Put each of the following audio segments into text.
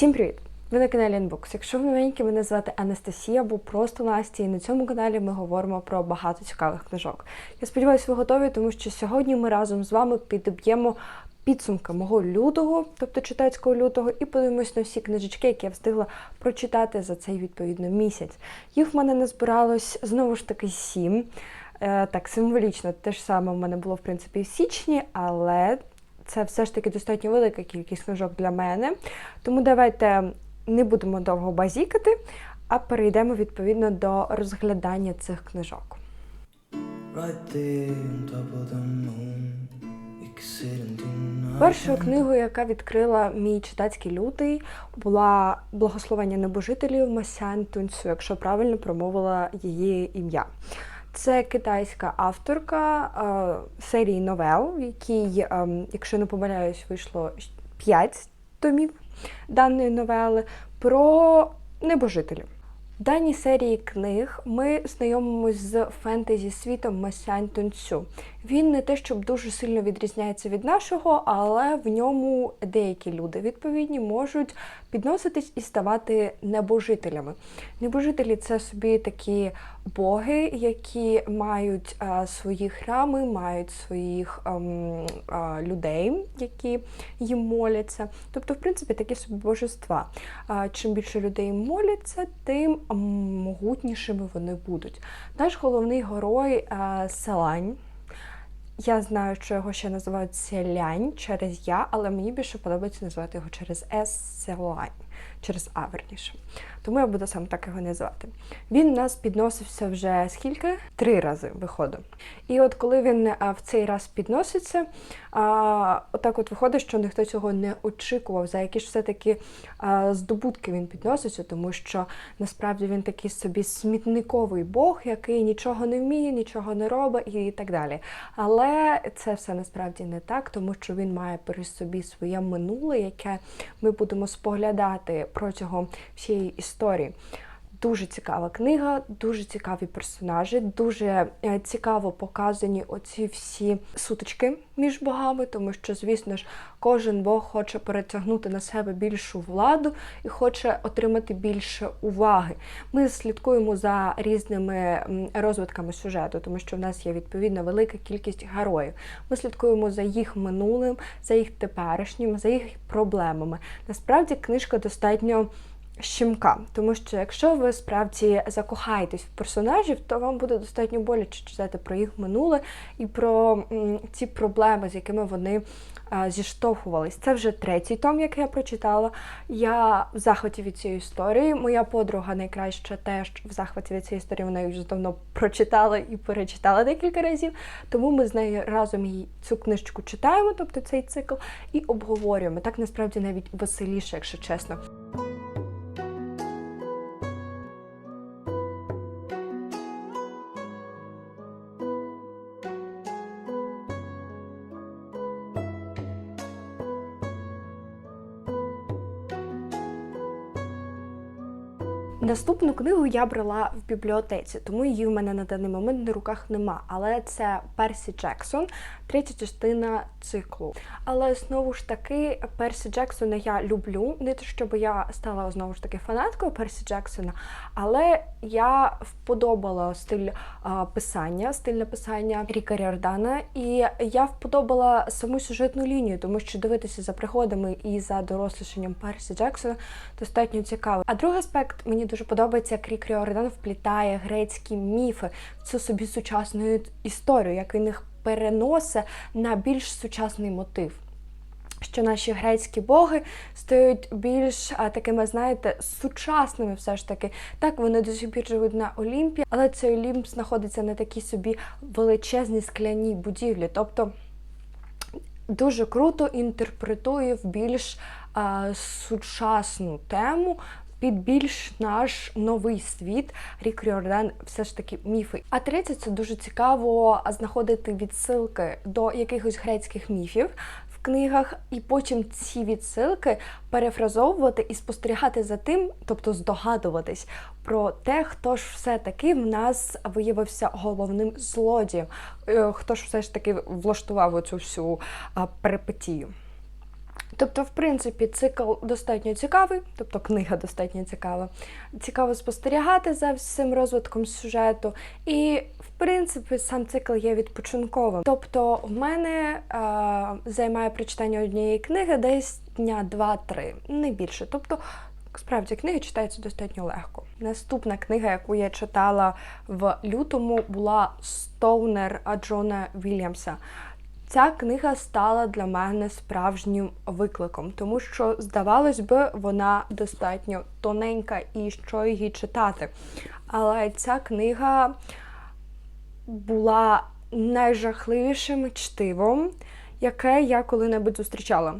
Всім привіт! Ви на каналі Unbox. Якщо ви новенькі, мене звати Анастасія або просто Настя, і на цьому каналі ми говоримо про багато цікавих книжок. Я сподіваюся, ви готові, тому що сьогодні ми разом з вами підіб'ємо підсумки мого лютого, тобто читацького лютого, і подивимось на всі книжечки, які я встигла прочитати за цей відповідно місяць. Їх в мене не збиралось знову ж таки сім. Е, Так, символічно, те ж саме в мене було в принципі в січні, але це все ж таки достатньо велика кількість книжок для мене. Тому давайте не будемо довго базікати, а перейдемо відповідно до розглядання цих книжок. Першою книгою, яка відкрила мій читацький лютий, була Благословення небожителів Масян Тунцю, якщо правильно промовила її ім'я. Це китайська авторка е, серії новел, в якій, е, якщо не помиляюсь, вийшло 5 томів даної новели про небожителів. В даній серії книг ми знайомимось з фентезі світом Масянь Тунцю. Він не те, щоб дуже сильно відрізняється від нашого, але в ньому деякі люди відповідні можуть підноситись і ставати небожителями. Небожителі це собі такі боги, які мають а, свої храми, мають своїх ем, а, людей, які їм моляться. Тобто, в принципі, такі собі божества. А, чим більше людей моляться, тим могутнішими вони будуть. Наш головний герой а, Селань. Я знаю, що його ще називають селянь через я, але мені більше подобається називати його через С селань, через А. Тому я буду саме так його називати. Він у нас підносився вже скільки? Три рази виходить. І от коли він в цей раз підноситься, отак от виходить, що ніхто цього не очікував, за які ж все-таки здобутки він підноситься, тому що насправді він такий собі смітниковий Бог, який нічого не вміє, нічого не робить і так далі. Але це все насправді не так, тому що він має при собі своє минуле, яке ми будемо споглядати протягом всієї історії. Дуже цікава книга, дуже цікаві персонажі, дуже е, цікаво показані оці всі сутички між богами, тому що, звісно ж, кожен бог хоче перетягнути на себе більшу владу і хоче отримати більше уваги. Ми слідкуємо за різними розвитками сюжету, тому що в нас є відповідно велика кількість героїв. Ми слідкуємо за їх минулим, за їх теперішнім, за їх проблемами. Насправді книжка достатньо щемка, тому що якщо ви справді закохаєтесь в персонажів, то вам буде достатньо боляче читати про їх минуле і про ці проблеми, з якими вони а, зіштовхувались. Це вже третій том, який я прочитала. Я в захваті від цієї історії. Моя подруга найкраща теж в захваті від цієї історії. Вона її вже давно прочитала і перечитала декілька разів. Тому ми з нею разом її цю книжечку читаємо, тобто цей цикл, і обговорюємо. Так насправді навіть веселіше, якщо чесно. Наступну книгу я брала в бібліотеці, тому її в мене на даний момент на руках нема. Але це Персі Джексон, третя частина циклу. Але знову ж таки, Персі Джексона я люблю. Не те, щоб я стала знову ж таки фанаткою Персі Джексона, але я вподобала стиль а, писання, стиль написання Ріка Ріордана, і я вподобала саму сюжетну лінію, тому що дивитися за пригодами і за дорослішенням Персі Джексона достатньо цікаво. А другий аспект мені дуже подобається, як Рік Ріордан вплітає грецькі міфи в цю собі сучасну історію, як він їх переносить на більш сучасний мотив. Що наші грецькі боги стають більш а, такими, знаєте, сучасними, все ж таки. Так, вони до сих пір живуть на Олімпі, але цей Олімп знаходиться на такій собі величезній скляній будівлі. Тобто дуже круто інтерпретує в більш а, сучасну тему. Під більш наш новий світ Рік Ріордан все ж таки міфи. А третє, це дуже цікаво знаходити відсилки до якихось грецьких міфів книгах, і потім ці відсилки перефразовувати і спостерігати за тим, тобто здогадуватись про те, хто ж все-таки в нас виявився головним злодієм, е, хто ж все ж таки влаштував оцю всю перипетію. Тобто, в принципі, цикл достатньо цікавий, тобто книга достатньо цікава. Цікаво спостерігати за всім розвитком сюжету. І, в принципі, сам цикл є відпочинковим. Тобто, в мене е, займає прочитання однієї книги десь дня 2-3, не більше. Тобто, справді книги читаються достатньо легко. Наступна книга, яку я читала в лютому, була Стоунер Джона Вільямса. Ця книга стала для мене справжнім викликом, тому що, здавалось би, вона достатньо тоненька і що її читати. Але ця книга була найжахливішим чтивом, яке я коли-небудь зустрічала.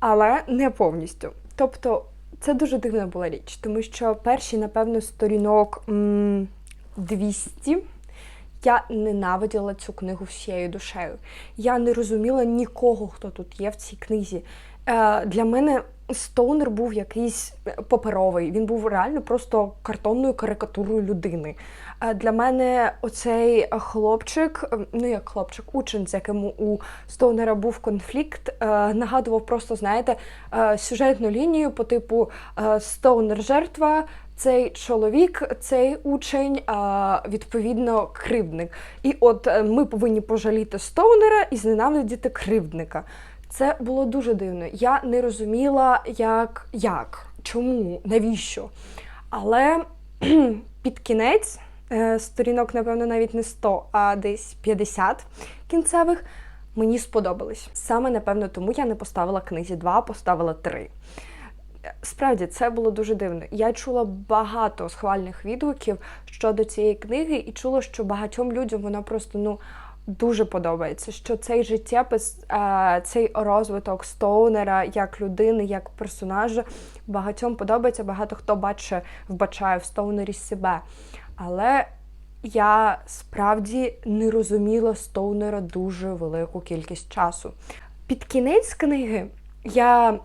Але не повністю. Тобто, це дуже дивна була річ, тому що перші, напевно, сторінок 200 я ненавиділа цю книгу всією душею. Я не розуміла нікого, хто тут є в цій книзі. Е, для мене Стоунер був якийсь паперовий. Він був реально просто картонною карикатурою людини. Е, для мене оцей хлопчик, е, ну як хлопчик, учень, з яким у Стоунера був конфлікт, е, нагадував просто, знаєте, е, сюжетну лінію по типу е, Стоунер жертва, цей чоловік, цей учень, відповідно, кривдник. І от е, ми повинні пожаліти Стоунера і зненавидіти кривдника. Це було дуже дивно. Я не розуміла, як, як, чому, навіщо. Але під кінець е, сторінок, напевно, навіть не 100, а десь 50 кінцевих. Мені сподобались. Саме, напевно, тому я не поставила книзі 2, а поставила 3. Справді, це було дуже дивно. Я чула багато схвальних відгуків щодо цієї книги, і чула, що багатьом людям вона просто ну дуже подобається. Що цей життєпис, е, цей розвиток Стоунера як людини, як персонажа багатьом подобається. Багато хто бачить, вбачає в Стоунері себе. Але я справді не розуміла Стоунера дуже велику кількість часу. Під кінець книги я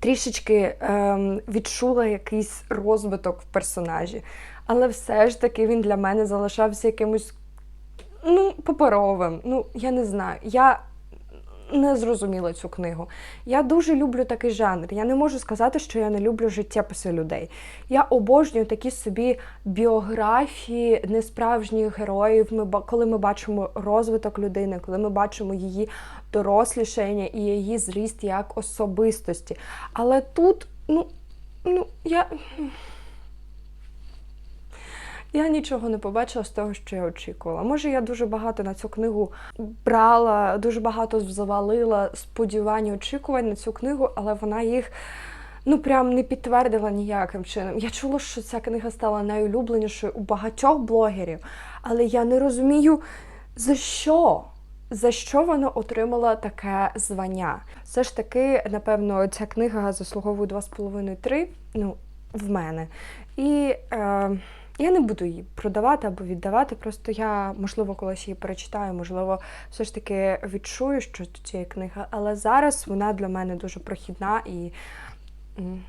трішечки ем, відчула якийсь розвиток в персонажі. Але все ж таки він для мене залишався якимось ну, паперовим. Ну, я не знаю. Я не зрозуміла цю книгу. Я дуже люблю такий жанр. Я не можу сказати, що я не люблю життєписи людей. Я обожнюю такі собі біографії несправжніх героїв. Ми коли ми бачимо розвиток людини, коли ми бачимо її дорослішання і її зріст як особистості. Але тут, ну, ну, я. Я нічого не побачила з того, що я очікувала. Може, я дуже багато на цю книгу брала, дуже багато завалила сподівань, очікувань на цю книгу, але вона їх ну прям не підтвердила ніяким чином. Я чула, що ця книга стала найулюбленішою у багатьох блогерів, але я не розумію, за що. За що вона отримала таке звання? Все ж таки, напевно, ця книга заслуговує 2,5-3, ну, в мене. І е, я не буду її продавати або віддавати. Просто я, можливо, колись її перечитаю, можливо, все ж таки відчую що цієї книги. Але зараз вона для мене дуже прохідна і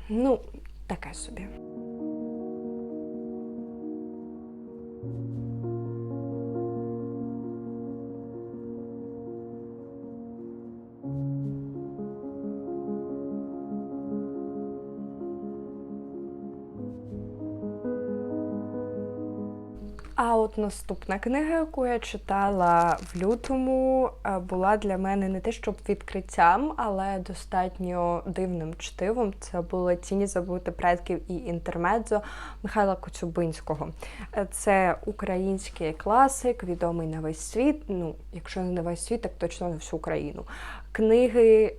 ну, таке собі. От наступна книга, яку я читала в лютому, е, була для мене не те, щоб відкриттям, але достатньо дивним чтивом. Це були тіні забути предків і інтермедзо Михайла Коцюбинського. Е, Це український класик, відомий на весь світ. Ну, якщо не на весь світ, так точно на всю Україну. Книги,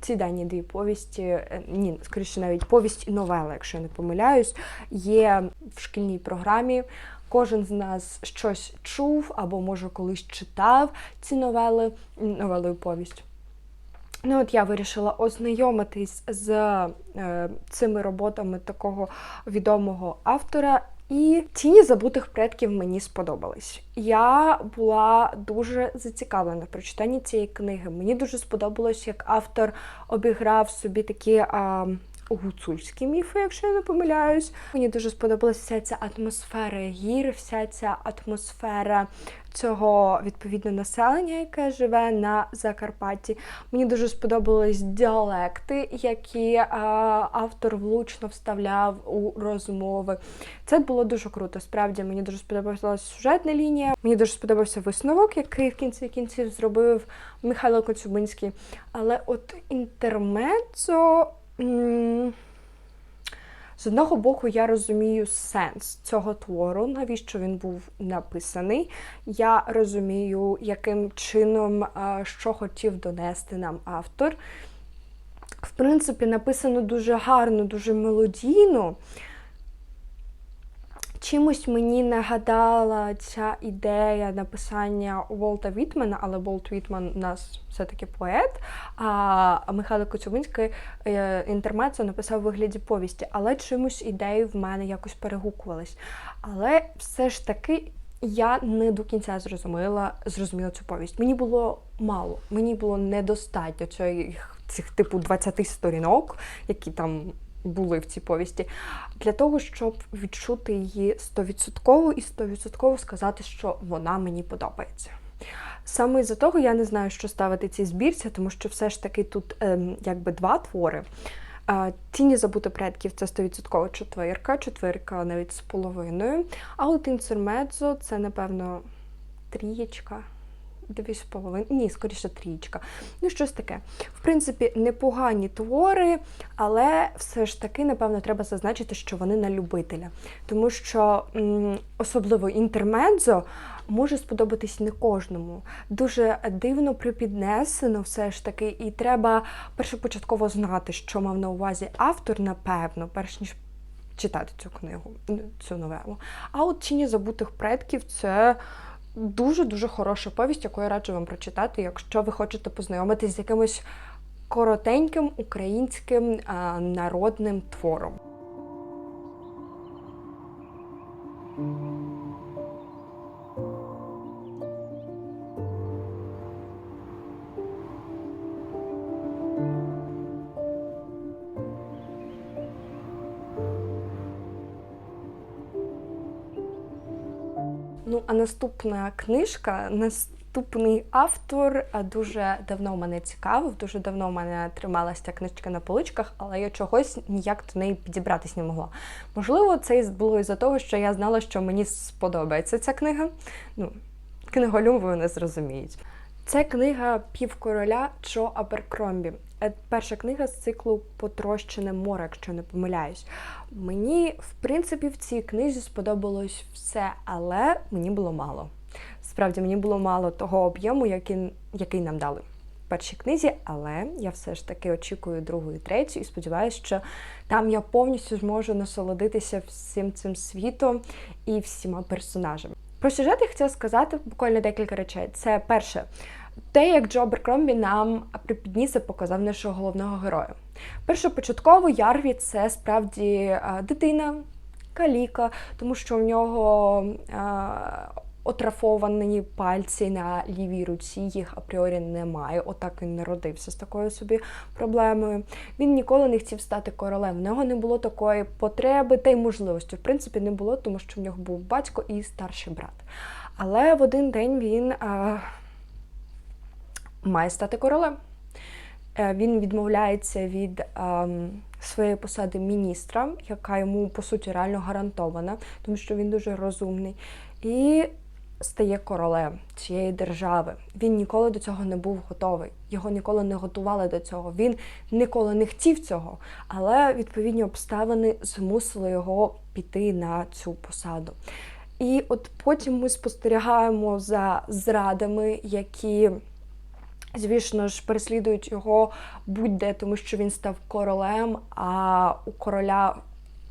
ці дані дві повісті, е, ні, скоріше навіть повість і новела, якщо я не помиляюсь, є в шкільній програмі. Кожен з нас щось чув або, може, колись читав ці новели, новелою повість. Ну, от я вирішила ознайомитись з е, цими роботами такого відомого автора. І тіні забутих предків мені сподобались. Я була дуже зацікавлена при читанні цієї книги. Мені дуже сподобалось, як автор обіграв собі такі а, гуцульські міфи, якщо я не помиляюсь. Мені дуже сподобалася вся ця атмосфера гір, вся ця атмосфера цього відповідно населення, яке живе на Закарпатті. Мені дуже сподобались діалекти, які а, автор влучно вставляв у розмови. Це було дуже круто. Справді мені дуже сподобалася сюжетна лінія. Мені дуже сподобався висновок, який в кінці кінців зробив Михайло Коцюбинський. Але от інтермецо. З одного боку, я розумію сенс цього твору, навіщо він був написаний. Я розумію, яким чином, що хотів донести нам автор. В принципі, написано дуже гарно, дуже мелодійно. Чимось мені нагадала ця ідея написання Волта Вітмана, але Волт Вітман у нас все-таки поет, а Михайло Коцюбинський е, інтермецо написав у вигляді повісті, але чимось ідеї в мене якось перегукувались. Але все ж таки я не до кінця зрозуміла, зрозуміла цю повість. Мені було мало, мені було недостатньо цих, цих типу 20 сторінок, які там були в цій повісті, для того, щоб відчути її 100% і 100% сказати, що вона мені подобається. Саме із-за того я не знаю, що ставити цій збірці, тому що все ж таки тут ем, якби два твори. Тіні забути предків це 100% четвірка, четвірка навіть з половиною. А от інтермедзо це, напевно, трієчка. Дві з половиною, ні, скоріше трієчка. Ну, щось таке. В принципі, непогані твори, але все ж таки, напевно, треба зазначити, що вони на любителя. Тому що особливо інтермедзо може сподобатись не кожному. Дуже дивно припіднесено все ж таки, і треба першопочатково знати, що мав на увазі автор, напевно, перш ніж читати цю книгу, цю новелу. А от Тіні забутих предків це. Дуже-дуже хороша повість, яку я раджу вам прочитати, якщо ви хочете познайомитись з якимось коротеньким українським а, народним твором. Ну, а наступна книжка, наступний автор дуже давно мене цікавив, дуже давно в мене трималася ця книжка на поличках, але я чогось ніяк до неї підібратись не могла. Можливо, це було із-за того, що я знала, що мені сподобається ця книга. Ну, книголюби не зрозуміють. Це книга Півкороля Джо Аберкромбі. Е, Перша книга з циклу Потрощене море, якщо не помиляюсь. Мені, в принципі, в цій книзі сподобалось все, але мені було мало. Справді, мені було мало того об'єму, який, який нам дали першій книзі, але я все ж таки очікую другу і третю і сподіваюся, що там я повністю зможу насолодитися всім цим світом і всіма персонажами. Про сюжет я хотіла сказати буквально декілька речей. Це перше, те, як Джо Беркромбі нам припідніс і показав нашого головного героя. Першопочатково Ярві це справді дитина, каліка, тому що в нього а, отрафовані пальці на лівій руці, їх апріорі немає. Отак він народився з такою собі проблемою. Він ніколи не хотів стати королем. В нього не було такої потреби та й можливості. В принципі, не було, тому що в нього був батько і старший брат. Але в один день він а, має стати королем. Е, Він відмовляється від ем, своєї посади міністра, яка йому по суті реально гарантована, тому що він дуже розумний, і стає королем цієї держави. Він ніколи до цього не був готовий. Його ніколи не готували до цього. Він ніколи не хотів цього, але відповідні обставини змусили його піти на цю посаду. І от потім ми спостерігаємо за зрадами, які звісно ж, переслідують його будь-де, тому що він став королем, а у короля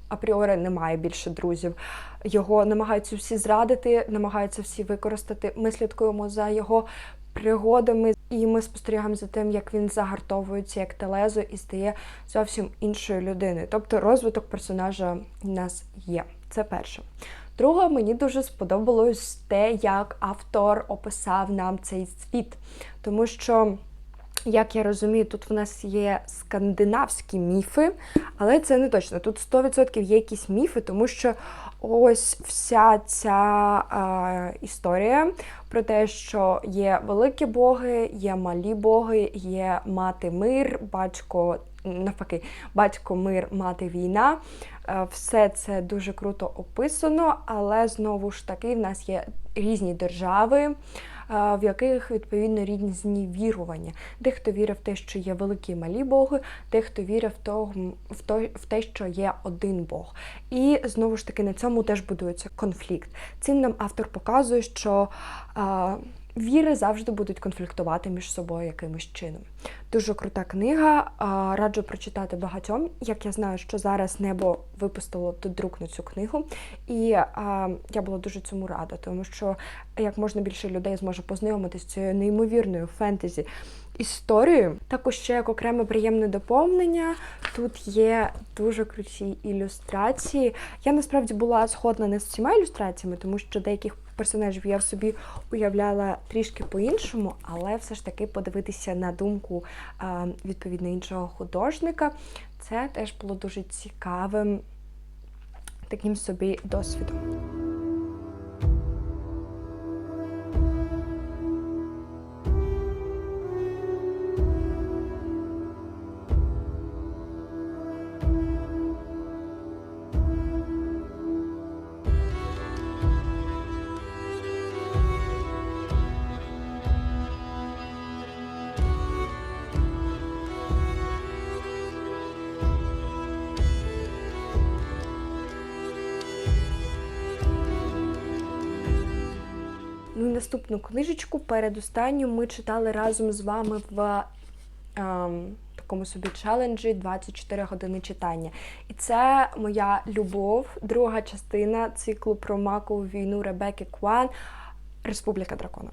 апріорі немає більше друзів. Його намагаються всі зрадити, намагаються всі використати. Ми слідкуємо за його пригодами, і ми спостерігаємо за тим, як він загартовується як телезо і стає зовсім іншою людиною. Тобто розвиток персонажа у нас є. Це перше. Друге, мені дуже сподобалось те, як автор описав нам цей світ, тому що Як я розумію, тут в нас є скандинавські міфи, але це не точно. Тут 100% є якісь міфи, тому що ось вся ця е, історія про те, що є великі боги, є малі боги, є мати мир, батько навпаки, батько мир, мати війна. Е, Все це дуже круто описано, але знову ж таки в нас є різні держави, е, в яких відповідно різні вірування. Дехто вірив в те, що є великі і малі боги, дехто вірив в, того, в, то, в те, що є один Бог. І знову ж таки на цьому теж будується конфлікт. Цим нам автор показує, що а, віри завжди будуть конфліктувати між собою якимось чином. Дуже крута книга. Раджу прочитати багатьом. Як я знаю, що зараз небо випустило тут друк на цю книгу, і я була дуже цьому рада, тому що як можна більше людей зможе познайомитися з цією неймовірною фентезі історією. Також ще як окреме приємне доповнення. Тут є дуже круті ілюстрації. Я насправді була згодна не з всіма ілюстраціями, тому що деяких персонажів я в собі уявляла трішки по-іншому, але все ж таки подивитися на думку відповідно іншого художника. Це теж було дуже цікавим таким собі досвідом. Наступну книжечку, передостанню, ми читали разом з вами в ем, такому собі челенджі 24 години читання. І це моя любов, друга частина циклу про макову війну Ребекки Кван Республіка дракона.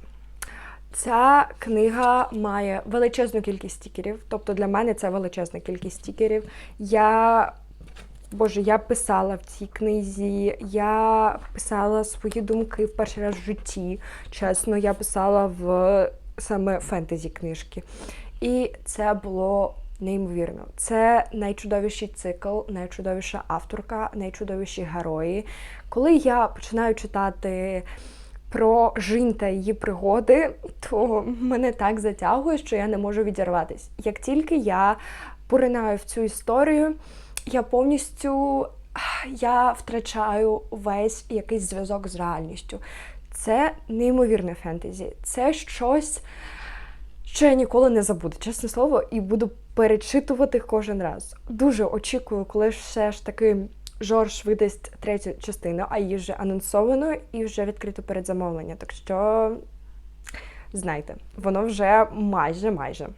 Ця книга має величезну кількість стікерів, тобто для мене це величезна кількість стікерів. Я Боже, я писала в цій книзі, я писала свої думки в перший раз в житті. Чесно, я писала в саме фентезі книжки. І це було неймовірно. Це найчудовіший цикл, найчудовіша авторка, найчудовіші герої. Коли я починаю читати про Жінь та її пригоди, то мене так затягує, що я не можу відірватися. Як тільки я поринаю в цю історію, я повністю я втрачаю весь якийсь зв'язок з реальністю. Це неймовірне фентезі. Це щось, що я ніколи не забуду, чесне слово, і буду перечитувати кожен раз. Дуже очікую, коли все ж таки Жорж видасть третю частину, а її вже анонсовано і вже відкрито передзамовлення. Так що знайте, воно вже майже майже.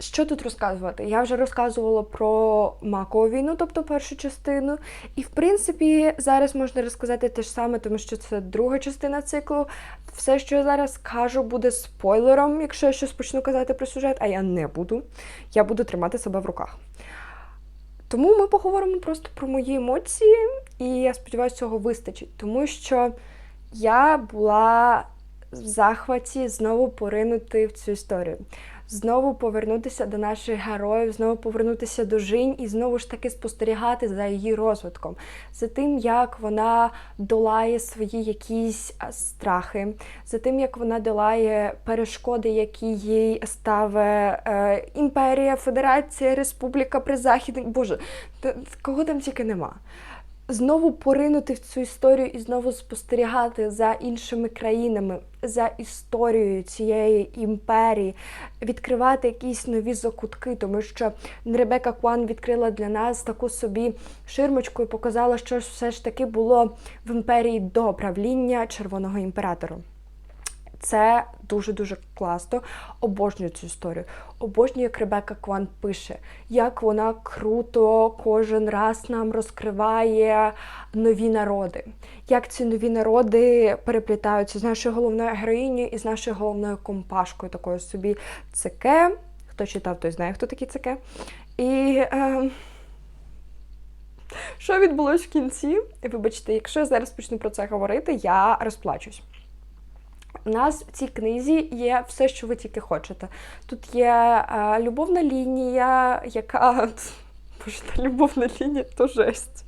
Що тут розказувати? Я вже розказувала про макову війну, тобто першу частину. І в принципі зараз можна розказати те ж саме, тому що це друга частина циклу. Все, що я зараз кажу, буде спойлером, якщо я щось почну казати про сюжет, а я не буду. Я буду тримати себе в руках. Тому ми поговоримо просто про мої емоції, і я сподіваюся, цього вистачить, тому що я була в захваті знову поринути в цю історію знову повернутися до наших героїв, знову повернутися до Жінь і знову ж таки спостерігати за її розвитком, за тим, як вона долає свої якісь страхи, за тим, як вона долає перешкоди, які їй ставить е, імперія, Федерація, Республіка Призахідник. Боже, кого там тільки нема знову поринути в цю історію і знову спостерігати за іншими країнами, за історією цієї імперії, відкривати якісь нові закутки, тому що Ребека Куан відкрила для нас таку собі ширмочку і показала, що все ж таки було в імперії до правління червоного імператора. Це дуже-дуже класно. Обожнюю цю історію. Обожнюю, як Ребека Кван пише, як вона круто кожен раз нам розкриває нові народи. Як ці нові народи переплітаються з нашою головною героїнею і з нашою головною компашкою, такою собі цике. Хто читав, той знає, хто такий цике. І. Е... Що відбулось в кінці? Вибачте, якщо я зараз почну про це говорити, я розплачусь. У нас в цій книзі є все, що ви тільки хочете. Тут є е, любовна лінія, яка. Боже, та любовна лінія то жесть.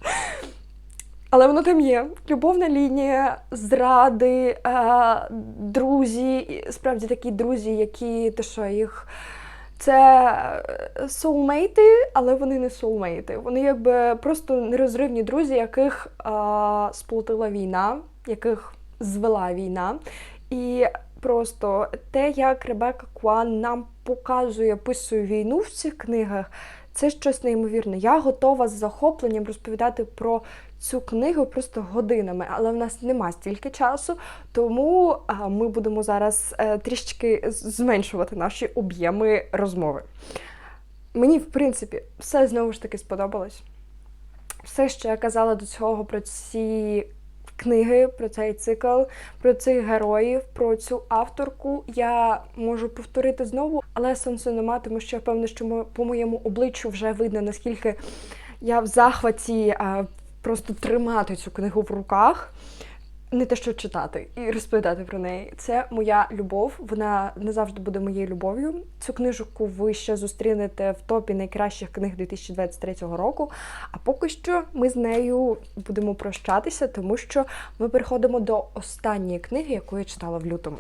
Але воно там є. Любовна лінія, зради, е, друзі, справді такі друзі, які ти що, їх. Це е, соулмейти, але вони не соулмейти. Вони якби просто нерозривні друзі, яких е, сплотила війна, яких звела війна. І просто те, як Ребека Куан нам показує, описує війну в цих книгах, це щось неймовірне. Я готова з захопленням розповідати про цю книгу просто годинами, але в нас нема стільки часу, тому ми будемо зараз е, трішечки зменшувати наші об'єми розмови. Мені, в принципі, все знову ж таки сподобалось. Все, що я казала до цього про ці книги, про цей цикл, про цих героїв, про цю авторку, я можу повторити знову, але сенсу нема, тому що я певна, що по моєму обличчю вже видно, наскільки я в захваті просто тримати цю книгу в руках. Не те, що читати і розповідати про неї. Це моя любов. Вона не завжди буде моєю любов'ю. Цю книжку ви ще зустрінете в топі найкращих книг 2023 року. А поки що ми з нею будемо прощатися, тому що ми переходимо до останньої книги, яку я читала в лютому.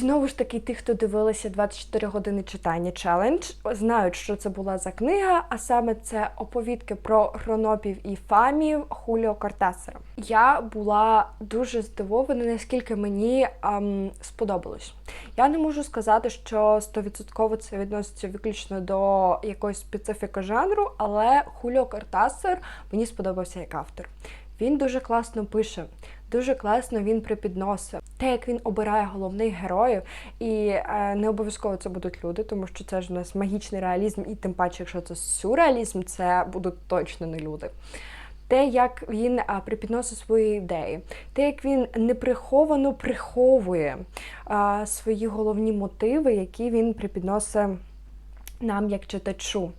Знову ж таки, ті, хто дивилися 24 години читання челендж, знають, що це була за книга, а саме це оповідки про гронопів і фамів Хуліо Кортасера. Я була дуже здивована, наскільки мені ем, сподобалось. Я не можу сказати, що 100% це відноситься виключно до якоїсь специфіки жанру, але Хуліо Кортасер мені сподобався як автор. Він дуже класно пише, дуже класно він припідносить. Те, як він обирає головних героїв, і е, не обов'язково це будуть люди, тому що це ж у нас магічний реалізм, і тим паче, якщо це сюрреалізм, це будуть точно не люди. Те, як він а, припідносить свої ідеї, те, як він неприховано приховує а, свої головні мотиви, які він припідносить нам як читачу.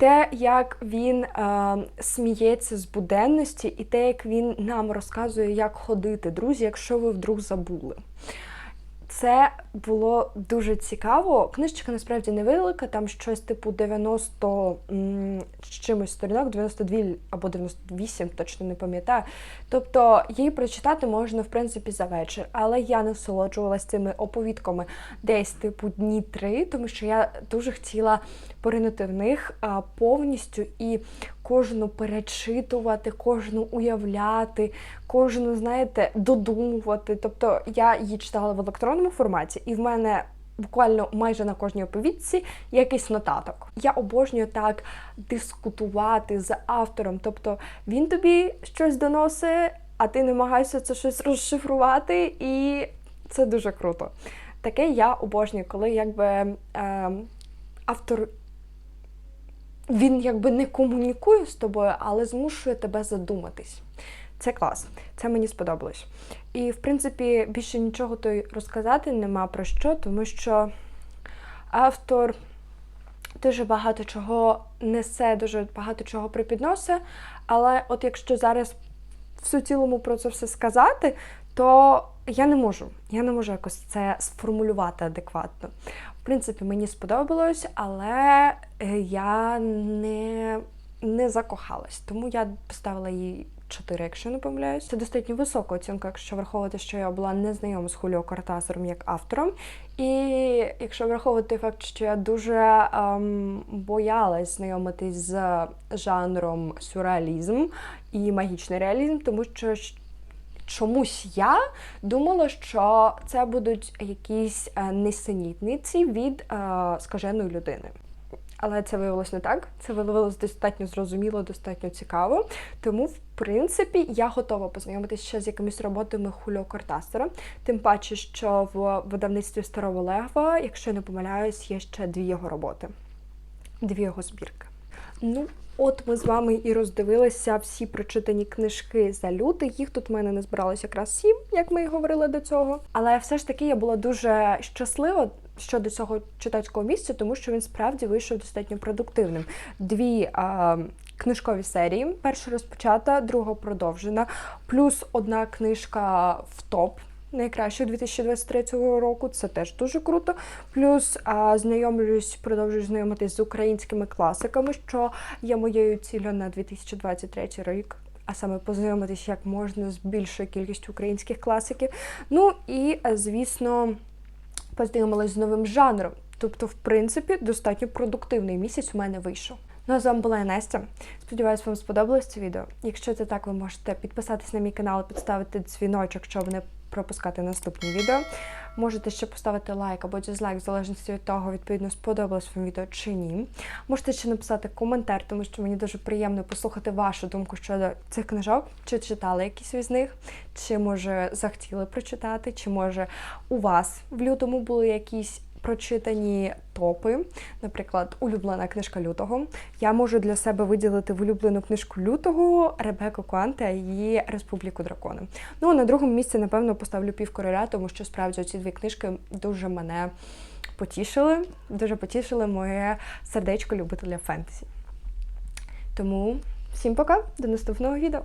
Те, як він е, сміється з буденності, і те, як він нам розказує, як ходити, друзі, якщо ви вдруг забули. Це було дуже цікаво. Книжечка насправді невелика, там щось типу 90 м, чимось сторінок, 92 або 98, точно не пам'ятаю. Тобто її прочитати можна в принципі за вечір, але я насолоджувалася цими оповідками десь типу дні три, тому що я дуже хотіла поринути в них повністю і кожну перечитувати, кожну уявляти, кожну, знаєте, додумувати. Тобто я її читала в електронному форматі, і в мене буквально майже на кожній оповідці якийсь нотаток. Я обожнюю так дискутувати з автором. Тобто він тобі щось доносить, а ти намагаєшся це щось розшифрувати, і це дуже круто. Таке я обожнюю, коли якби е, автор він якби не комунікує з тобою, але змушує тебе задуматись. Це клас, це мені сподобалось. І, в принципі, більше нічого то й розказати нема про що, тому що автор дуже багато чого несе, дуже багато чого припідносить. Але от якщо зараз в цілому про це все сказати, то я не можу. Я не можу якось це сформулювати адекватно. Принципі, мені сподобалось, але е, я не, не закохалась. Тому я поставила їй 4, якщо не помиляюсь. Це достатньо висока оцінка, якщо враховувати, що я була незнайома з Хуліо Кортасером як автором. І якщо враховувати факт, що я дуже ем, боялась знайомитись з жанром сюрреалізм і магічний реалізм, тому що чомусь я думала, що це будуть якісь е, несенітниці від е, скаженої людини. Але це виявилось не так. Це виявилось достатньо зрозуміло, достатньо цікаво. Тому, в принципі, я готова познайомитися ще з якимись роботами Хуліо Кортасера. Тим паче, що в видавництві Старого Легва, якщо не помиляюсь, є ще дві його роботи, дві його збірки. Ну, от ми з вами і роздивилися всі прочитані книжки за лютий. Їх тут в мене не збиралось якраз сім, як ми і говорили до цього. Але все ж таки я була дуже щаслива щодо цього читацького місця, тому що він справді вийшов достатньо продуктивним. Дві а, книжкові серії: перша розпочата, друга продовжена, плюс одна книжка в топ. Найкраще 2023 року, це теж дуже круто. Плюс а, знайомлюсь, продовжую знайомитись з українськими класиками, що є моєю ціллю на 2023 рік. А саме познайомитись як можна з більшою кількістю українських класиків. Ну і, звісно, познайомилась з новим жанром. Тобто, в принципі, достатньо продуктивний місяць у мене вийшов. Ну а з вами була Настя. Сподіваюсь, вам сподобалось це відео. Якщо це так, ви можете підписатись на мій канал, підставити дзвіночок, щоб не пропускати наступні відео. Можете ще поставити лайк або дизлайк, в залежності від того, відповідно, сподобалось вам відео чи ні. Можете ще написати коментар, тому що мені дуже приємно послухати вашу думку щодо цих книжок, чи читали якісь із них, чи може захотіли прочитати, чи може у вас в лютому були якісь прочитані топи, наприклад, улюблена книжка лютого. Я можу для себе виділити в улюблену книжку лютого Ребеку Куанте і її Республіку дракони. Ну а на другому місці, напевно, поставлю пів короля, тому що справді ці дві книжки дуже мене потішили, дуже потішили моє сердечко любителя фентезі. Тому всім пока, до наступного відео.